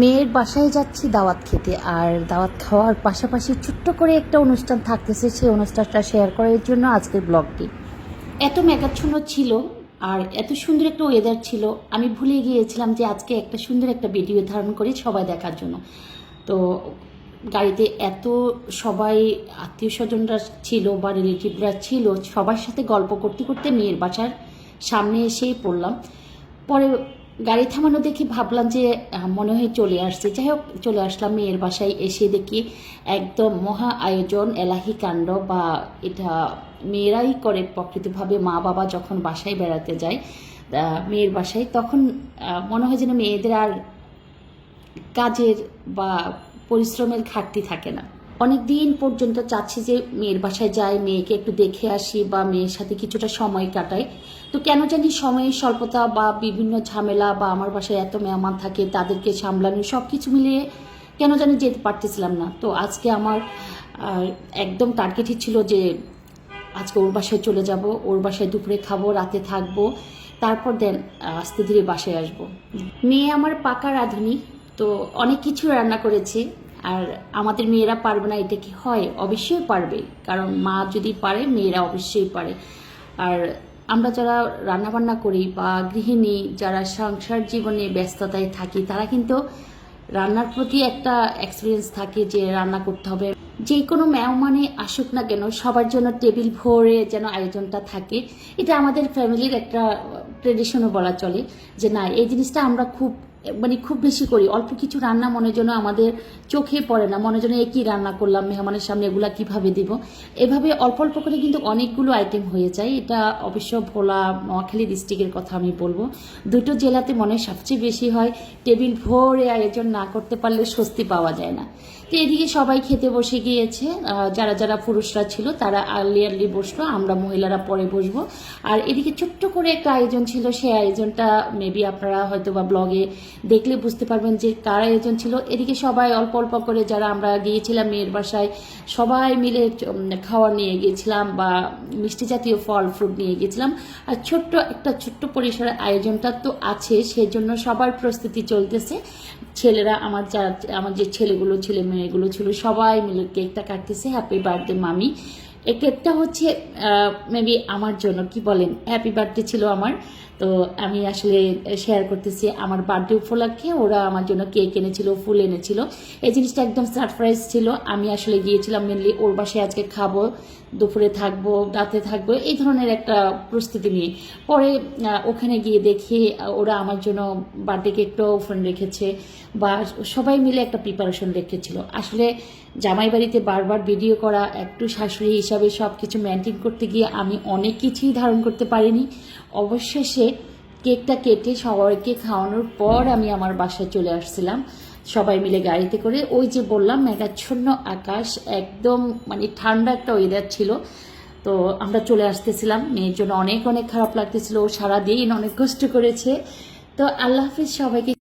মেয়ের বাসায় যাচ্ছি দাওয়াত খেতে, আর দাওয়াত খাওয়ার পাশাপাশি ছোট্ট করে একটা অনুষ্ঠান থাকতেছে, সেই অনুষ্ঠানটা শেয়ার করার জন্য আজকের ব্লগটি এত মেঘাচ্ছন্ন ছিল, আর এত সুন্দর একটা ওয়েদার ছিল, আমি ভুলে গিয়েছিলাম যে আজকে একটা সুন্দর একটা ভিডিও ধারণ করি সবাই দেখার জন্য। তো গাড়িতে এত সবাই, আত্মীয় স্বজনরা ছিল বা রিলেটিভরা ছিল, সবার সাথে গল্প করতে করতে মেয়ের বাসার সামনে এসেই পড়লাম। পরে গাড়ি থামানো দেখে ভাবলাম যে মনে হয় চলে আসছে। যাই হোক, চলে আসলাম মেয়ের বাসায়, এসে দেখি একদম মহা আয়োজন, এলাহি কাণ্ড বা এটা মেয়েরাই করে প্রকৃতভাবে মা বাবা যখন বাসায় বেড়াতে যায় মেয়ের বাসায়, তখন মনে হয় যেন মেয়েদের আর কাজের বা পরিশ্রমের ঘাটতি থাকে না। অনেক দিন পর্যন্ত চাচ্ছি যে মেয়ের বাসায় যাই, মেয়েকে একটু দেখে আসি বা মেয়ের সাথে কিছুটা সময় কাটাই। তো কেন জানি সময়ের স্বল্পতা বা বিভিন্ন ঝামেলা বা আমার বাসায় এত মেহমান থাকে, তাদেরকে সামলানো সব কিছু মিলিয়ে কেন জানি যেতে পারতেছিলাম না। তো আজকে আমার একদম টার্গেটই ছিল যে আজকে ওর বাসায় চলে যাব, ওর বাসায় দুপুরে খাব, রাতে থাকব, তারপর দেন আস্তে ধীরে বাসায় আসব। মেয়ে আমার পাকা রাঁধুনি, তো অনেক কিছু রান্না করেছে। আর আমাদের মেয়েরা পারবে না, এটা কি হয়? অবশ্যই পারবে। কারণ মা যদি পারে, মেয়েরা অবশ্যই পারে। আর আমরা যারা রান্নাবান্না করি বা গৃহিণী যারা সংসার জীবনে ব্যস্ততায় থাকি, তারা কিন্তু রান্নার প্রতি একটা এক্সপিরিয়েন্স থাকে যে রান্না করতে হবে। যে কোনো মেহমানে আসুক না কেন, সবার জন্য টেবিল ভরে যেন আয়োজনটা থাকে। এটা আমাদের ফ্যামিলির একটা ট্রেডিশনও বলা চলে যে না, এই জিনিসটা আমরা খুব মানে খুব বেশি করি। অল্প কিছু রান্না মনে যেন আমাদের চোখে পড়ে না, মনে যেন একই রান্না করলাম, মেহমানের সামনে এগুলা কীভাবে দিব? এভাবে অল্প অল্প করে কিন্তু অনেকগুলো আইটেম হয়ে যায়। এটা অবশ্য ভোলা নোয়াখালী ডিস্ট্রিক্টের কথা আমি বলব। দুটো জেলাতে মনে সবচেয়ে বেশি হয় টেবিল ভরে আয়োজন না করতে পারলে স্বস্তি পাওয়া যায় না। তো এদিকে সবাই খেতে বসে গিয়েছে। যারা যারা পুরুষরা ছিল তারা আর্লি আর্লি বসল, আমরা মহিলারা পরে বসবো। আর এদিকে ছোট্ট করে একটা আয়োজন ছিল, সেই আয়োজনটা মেবি আপনারা হয়তো বা ব্লগে দেখলে বুঝতে পারবেন যে কার আয়োজন ছিল। এদিকে সবাই অল্প অল্প করে যারা আমরা গিয়েছিলাম মেয়ের বাসায়, সবাই মিলে খাওয়ার নিয়ে গিয়েছিলাম বা মিষ্টি জাতীয় ফল ফ্রুট নিয়ে গিয়েছিলাম। আর ছোট্ট একটা ছোট্ট পরিসরের আয়োজনটা তো আছে, সেজন্য সবার প্রস্তুতি চলতেছে। ছেলেরা আমার যা আমার যে ছেলেগুলো ছেলে, মেয়েগুলো ছিল, সবাই মিলে কেকটা কাটতেছে হ্যাপি বার্থডে মামি। এই কেকটা হচ্ছে মেবি আমার জন্য, কি বলেন হ্যাপি বার্থডে ছিল আমার। তো আমি আসলে শেয়ার করতেছি আমার বার্থডে উপলক্ষে, ওরা আমার জন্য কেক এনেছিল, ফুল এনেছিল। এই জিনিসটা একদম সারপ্রাইজ ছিল। আমি আসলে গিয়েছিলাম মেনলি ওর বাসায় আজকে খাব, দুপুরে থাকব, রাতে থাকব, এই ধরনের একটা প্রস্তুতি নিয়ে। পরে ওখানে গিয়ে দেখি ওরা আমার জন্য বার্থডে কেকটাও ফোন রেখেছে, বা সবাই মিলে একটা প্রিপারেশন রেখেছিল। আসলে জামাই বাড়িতে বারবার ভিডিও করা, একটু শাশুড়ি হিসাবে সব কিছু মেনটেন করতে গিয়ে আমি অনেক কিছুই ধারণ করতে পারিনি। অবশেষে কেকটা কেটে সবাইকে খাওয়ানোর পর আমি আমার বাসায় চলে আসছিলাম। সবাই মিলে গাড়িতে করে ওই যে বললাম, মেঘাচ্ছন্ন আকাশ, একদম মানে ঠান্ডা একটা ওয়েদার ছিল। তো আমরা চলে আসতেছিলাম। মেয়ের জন্য অনেক অনেক খারাপ লাগতেছিল। ও সারাদিন অনেক কষ্ট করেছে। তো আল্লাহ হাফিজ সবাইকে